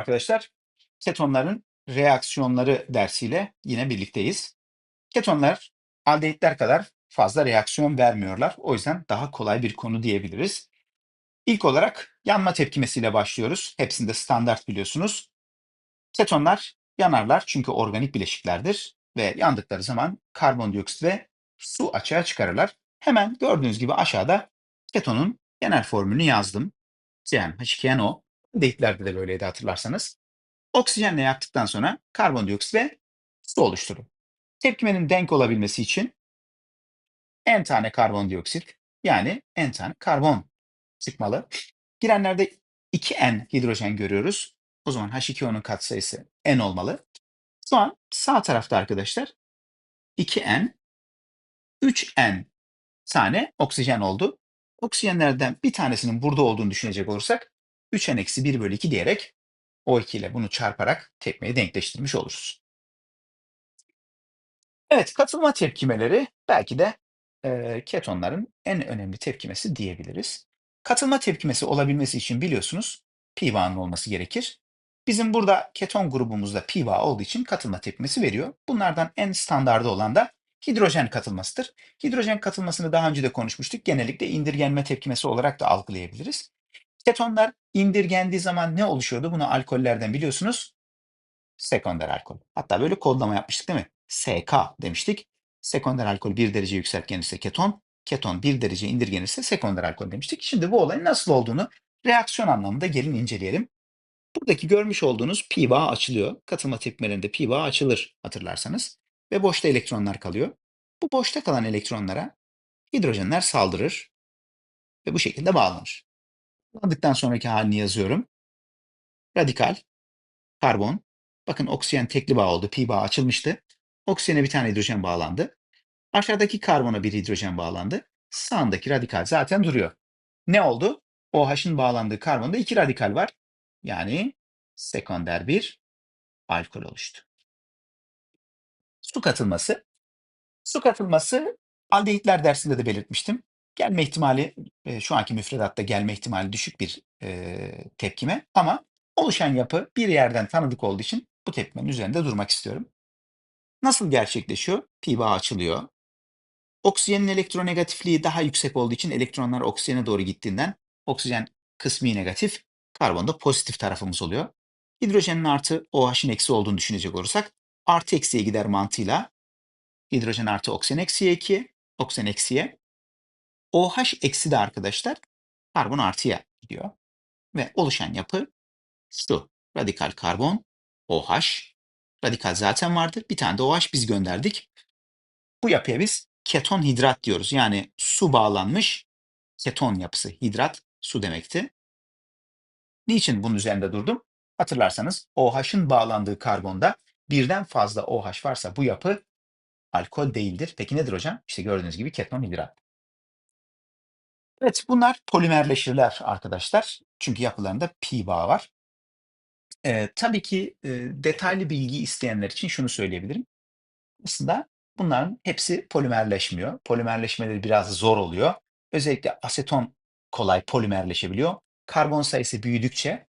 arkadaşlar. Ketonların reaksiyonları dersiyle yine birlikteyiz. Ketonlar aldehitler kadar fazla reaksiyon vermiyorlar. O yüzden daha kolay bir konu diyebiliriz. İlk olarak yanma tepkimesiyle başlıyoruz. Hepsinde standart biliyorsunuz. Ketonlar yanarlar çünkü organik bileşiklerdir ve yandıkları zaman karbondioksit ve su açığa çıkarırlar. Hemen gördüğünüz gibi aşağıda ketonun genel formülünü yazdım. CnH2NO. Aldehitlerde de böyleydi hatırlarsanız. Oksijenle yaktıktan sonra karbondioksit ve su oluşturur. Tepkimenin denk olabilmesi için n tane karbondioksit yani n tane karbon çıkmalı. Girenlerde 2n hidrojen görüyoruz. O zaman H2O'nun katsayısı n olmalı. Şu sağ tarafta arkadaşlar 2n 3n tane oksijen oldu. Oksijenlerden bir tanesinin burada olduğunu düşünecek olursak 3n-1 bölü 2 diyerek O2 ile bunu çarparak tepmeyi denkleştirmiş oluruz. Evet, katılma tepkimeleri belki de e, ketonların en önemli tepkimesi diyebiliriz. Katılma tepkimesi olabilmesi için biliyorsunuz pi bağının olması gerekir. Bizim burada keton grubumuzda pi bağı olduğu için katılma tepkimesi veriyor. Bunlardan en standardı olan da hidrojen katılmasıdır. Hidrojen katılmasını daha önce de konuşmuştuk. Genellikle indirgenme tepkimesi olarak da algılayabiliriz. Ketonlar indirgendiği zaman ne oluşuyordu? Bunu alkollerden biliyorsunuz. Sekonder alkol. Hatta böyle kodlama yapmıştık değil mi? SK demiştik. Sekonder alkol 1 derece yükseltgenirse keton, keton 1 derece indirgenirse sekonder alkol demiştik. Şimdi bu olayın nasıl olduğunu reaksiyon anlamında gelin inceleyelim. Buradaki görmüş olduğunuz pi bağı açılıyor. Katılma tepkimelerinde pi bağı açılır hatırlarsanız. Ve boşta elektronlar kalıyor. Bu boşta kalan elektronlara hidrojenler saldırır ve bu şekilde bağlanır. Bağlandıktan sonraki halini yazıyorum. Radikal, karbon. Bakın oksijen tekli bağ oldu. Pi bağı açılmıştı. Oksijene bir tane hidrojen bağlandı. Aşağıdaki karbona bir hidrojen bağlandı. Sağındaki radikal zaten duruyor. Ne oldu? OH'ın bağlandığı karbonda iki radikal var. Yani sekonder bir alkol oluştu. Su katılması. Su katılması aldehitler dersinde de belirtmiştim. Gelme ihtimali e, şu anki müfredatta gelme ihtimali düşük bir e, tepkime ama oluşan yapı bir yerden tanıdık olduğu için bu tepkimenin üzerinde durmak istiyorum. Nasıl gerçekleşiyor? Pi bağı açılıyor. Oksijenin elektronegatifliği daha yüksek olduğu için elektronlar oksijene doğru gittiğinden oksijen kısmi negatif, karbon da pozitif tarafımız oluyor. Hidrojenin artı OH'ın eksi olduğunu düşünecek olursak artı eksiye gider mantığıyla hidrojen artı oksijen eksiye 2, oksijen eksiye. OH eksi de arkadaşlar karbon artıya gidiyor. Ve oluşan yapı şu. Radikal karbon, OH. Radikal zaten vardı. Bir tane de OH biz gönderdik. Bu yapıya biz keton hidrat diyoruz. Yani su bağlanmış keton yapısı. Hidrat su demekti. Niçin bunun üzerinde durdum? Hatırlarsanız OH'ın bağlandığı karbonda birden fazla OH varsa bu yapı alkol değildir. Peki nedir hocam? İşte gördüğünüz gibi keton hidrat. Evet bunlar polimerleşirler arkadaşlar. Çünkü yapılarında pi bağı var. Ee, tabii ki e, detaylı bilgi isteyenler için şunu söyleyebilirim. Aslında bunların hepsi polimerleşmiyor. Polimerleşmeleri biraz zor oluyor. Özellikle aseton kolay polimerleşebiliyor. Karbon sayısı büyüdükçe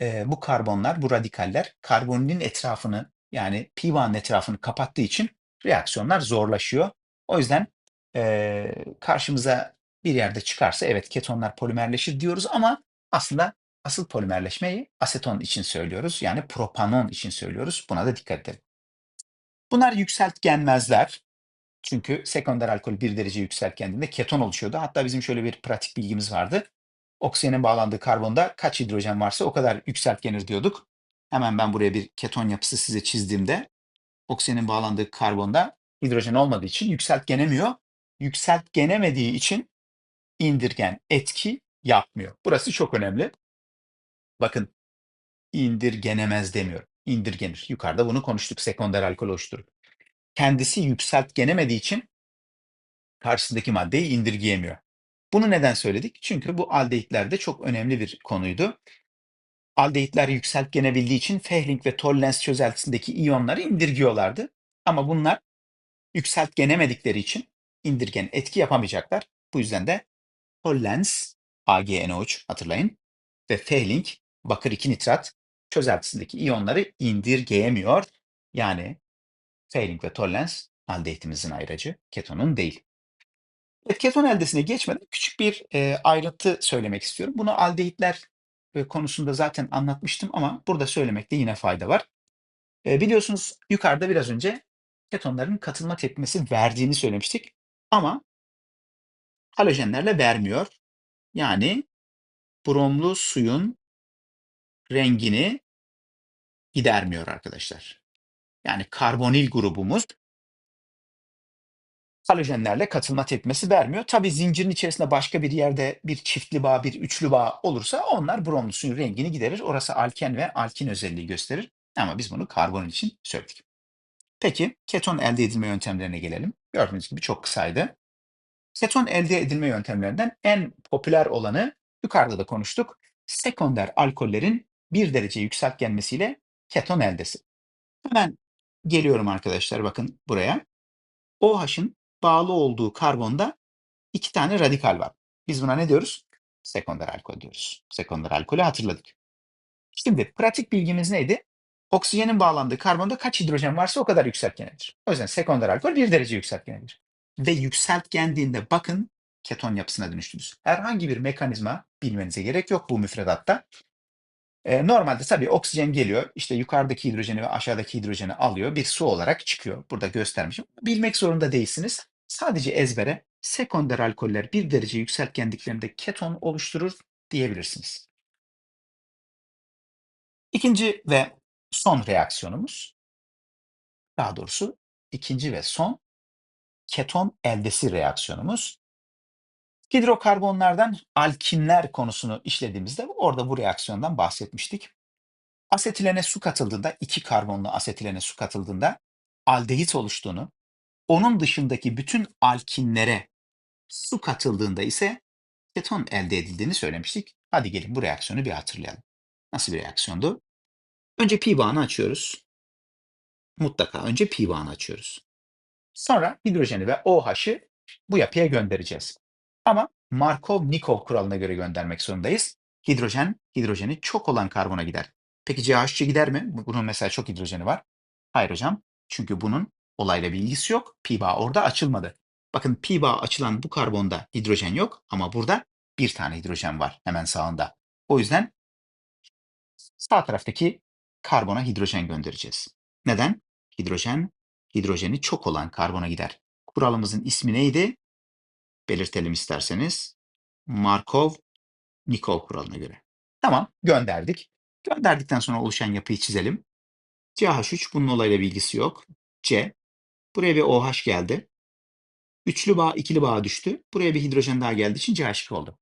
e, bu karbonlar, bu radikaller karboninin etrafını yani pi bağının etrafını kapattığı için reaksiyonlar zorlaşıyor. O yüzden e, karşımıza bir yerde çıkarsa evet ketonlar polimerleşir diyoruz ama aslında asıl polimerleşmeyi aseton için söylüyoruz. Yani propanon için söylüyoruz. Buna da dikkat edelim. Bunlar yükseltgenmezler. Çünkü sekonder alkol bir derece yükseltgendiğinde keton oluşuyordu. Hatta bizim şöyle bir pratik bilgimiz vardı. Oksijenin bağlandığı karbonda kaç hidrojen varsa o kadar yükseltgenir diyorduk. Hemen ben buraya bir keton yapısı size çizdiğimde oksijenin bağlandığı karbonda hidrojen olmadığı için yükseltgenemiyor. Yükseltgenemediği için indirgen etki yapmıyor. Burası çok önemli. Bakın indirgenemez demiyorum. İndirgenir. Yukarıda bunu konuştuk. Sekonder alkol oluşturur. Kendisi yükseltgenemediği için karşısındaki maddeyi indirgeyemiyor. Bunu neden söyledik? Çünkü bu aldehitlerde çok önemli bir konuydu. Aldehitler yükseltgenebildiği için Fehling ve Tollens çözeltisindeki iyonları indirgiyorlardı. Ama bunlar yükseltgenemedikleri için indirgen etki yapamayacaklar. Bu yüzden de Tollens AgNO3 hatırlayın ve Fehling bakır 2 nitrat çözeltisindeki iyonları indirgeyemiyor. Yani Fehring ve Tollens aldehitimizin ayracı, ketonun değil. Evet, keton eldesine geçmeden küçük bir, eee, ayrıntı söylemek istiyorum. Bunu aldehitler, eee, konusunda zaten anlatmıştım ama burada söylemekte yine fayda var. Eee, biliyorsunuz yukarıda biraz önce ketonların katılma tepkimesi verdiğini söylemiştik ama halojenlerle vermiyor. Yani bromlu suyun rengini gidermiyor arkadaşlar. Yani karbonil grubumuz halojenlerle katılma tepkimesi vermiyor. Tabii zincirin içerisinde başka bir yerde bir çiftli bağ, bir üçlü bağ olursa onlar bromlu suyun rengini giderir. Orası alken ve alkin özelliği gösterir. Ama biz bunu karbonil için söyledik. Peki keton elde edilme yöntemlerine gelelim. Gördüğünüz gibi çok kısaydı. Keton elde edilme yöntemlerinden en popüler olanı yukarıda da konuştuk. Sekonder alkollerin bir derece yükseltgenmesiyle keton eldesi. Hemen geliyorum arkadaşlar bakın buraya. OH'ın bağlı olduğu karbonda iki tane radikal var. Biz buna ne diyoruz? Sekonder alkol diyoruz. Sekonder alkolü hatırladık. Şimdi pratik bilgimiz neydi? Oksijenin bağlandığı karbonda kaç hidrojen varsa o kadar yükseltgenedir. O yüzden sekonder alkol bir derece yükseltgenedir. Ve yükseltgendiğinde bakın keton yapısına dönüştünüz. Herhangi bir mekanizma bilmenize gerek yok bu müfredatta. Ee, normalde tabii oksijen geliyor, işte yukarıdaki hidrojeni ve aşağıdaki hidrojeni alıyor, bir su olarak çıkıyor. Burada göstermişim. Bilmek zorunda değilsiniz. Sadece ezbere sekonder alkoller bir derece yükseltgendiklerinde keton oluşturur diyebilirsiniz. İkinci ve son reaksiyonumuz, daha doğrusu ikinci ve son keton eldesi reaksiyonumuz. Hidrokarbonlardan alkinler konusunu işlediğimizde orada bu reaksiyondan bahsetmiştik. Asetilene su katıldığında, iki karbonlu asetilene su katıldığında aldehit oluştuğunu, onun dışındaki bütün alkinlere su katıldığında ise keton elde edildiğini söylemiştik. Hadi gelin bu reaksiyonu bir hatırlayalım. Nasıl bir reaksiyondu? Önce pi bağını açıyoruz. Mutlaka önce pi bağını açıyoruz. Sonra hidrojeni ve OH'ı bu yapıya göndereceğiz. Ama Markov-Nikov kuralına göre göndermek zorundayız. Hidrojen, hidrojeni çok olan karbona gider. Peki CH3'e gider mi? Bunun mesela çok hidrojeni var. Hayır hocam. Çünkü bunun olayla bir ilgisi yok. Pi bağı orada açılmadı. Bakın pi bağı açılan bu karbonda hidrojen yok ama burada bir tane hidrojen var hemen sağında. O yüzden sağ taraftaki karbona hidrojen göndereceğiz. Neden? Hidrojen, hidrojeni çok olan karbona gider. Kuralımızın ismi neydi? Belirtelim isterseniz. Markov-Nikov kuralına göre. Tamam, gönderdik. Gönderdikten sonra oluşan yapıyı çizelim. CH3 bunun olayla bilgisi yok. C. Buraya bir OH geldi. Üçlü bağ, ikili bağ düştü. Buraya bir hidrojen daha geldiği için CH2 oldu.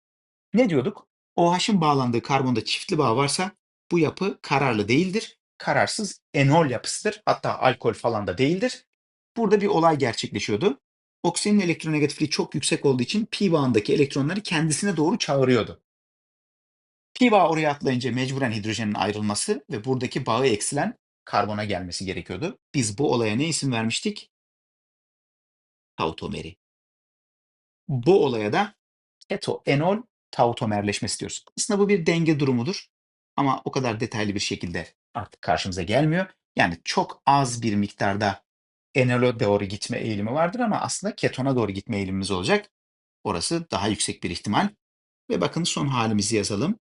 Ne diyorduk? OH'ın bağlandığı karbonda çiftli bağ varsa bu yapı kararlı değildir. Kararsız enol yapısıdır. Hatta alkol falan da değildir. Burada bir olay gerçekleşiyordu. Oksijenin elektronegatifliği çok yüksek olduğu için pi bağındaki elektronları kendisine doğru çağırıyordu. Pi bağı oraya atlayınca mecburen hidrojenin ayrılması ve buradaki bağı eksilen karbona gelmesi gerekiyordu. Biz bu olaya ne isim vermiştik? Tautomeri. Bu olaya da ketoenol tautomerleşmesi diyoruz. Aslında bu bir denge durumudur ama o kadar detaylı bir şekilde artık karşımıza gelmiyor. Yani çok az bir miktarda enole doğru gitme eğilimi vardır ama aslında ketona doğru gitme eğilimimiz olacak. Orası daha yüksek bir ihtimal. Ve bakın son halimizi yazalım.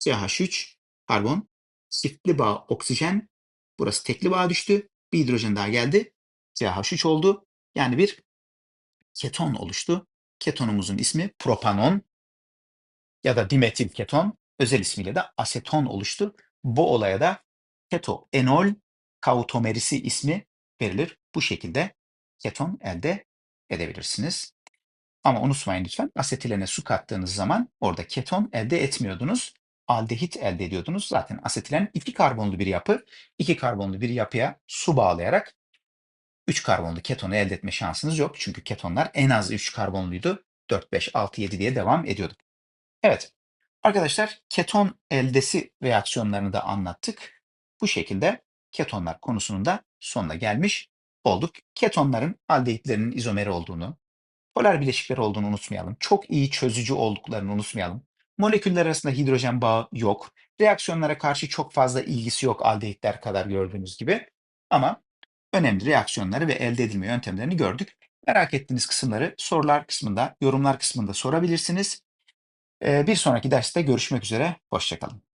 CH3 karbon, çiftli bağ oksijen. Burası tekli bağ düştü. Bir hidrojen daha geldi. CH3 oldu. Yani bir keton oluştu. Ketonumuzun ismi propanon ya da dimetil keton. Özel ismiyle de aseton oluştu. Bu olaya da ketoenol kautomerisi ismi verilir. Bu şekilde keton elde edebilirsiniz. Ama unutmayın lütfen asetilene su kattığınız zaman orada keton elde etmiyordunuz. Aldehit elde ediyordunuz. Zaten asetilen iki karbonlu bir yapı. iki karbonlu bir yapıya su bağlayarak 3 karbonlu ketonu elde etme şansınız yok. Çünkü ketonlar en az 3 karbonluydu. 4, 5, 6, 7 diye devam ediyordu. Evet. Arkadaşlar keton eldesi reaksiyonlarını da anlattık. Bu şekilde ketonlar konusunun da sonuna gelmiş olduk. Ketonların aldehitlerinin izomeri olduğunu, polar bileşikleri olduğunu unutmayalım. Çok iyi çözücü olduklarını unutmayalım. Moleküller arasında hidrojen bağı yok. Reaksiyonlara karşı çok fazla ilgisi yok aldehitler kadar gördüğünüz gibi. Ama önemli reaksiyonları ve elde edilme yöntemlerini gördük. Merak ettiğiniz kısımları sorular kısmında, yorumlar kısmında sorabilirsiniz. Bir sonraki derste görüşmek üzere. Hoşça kalın.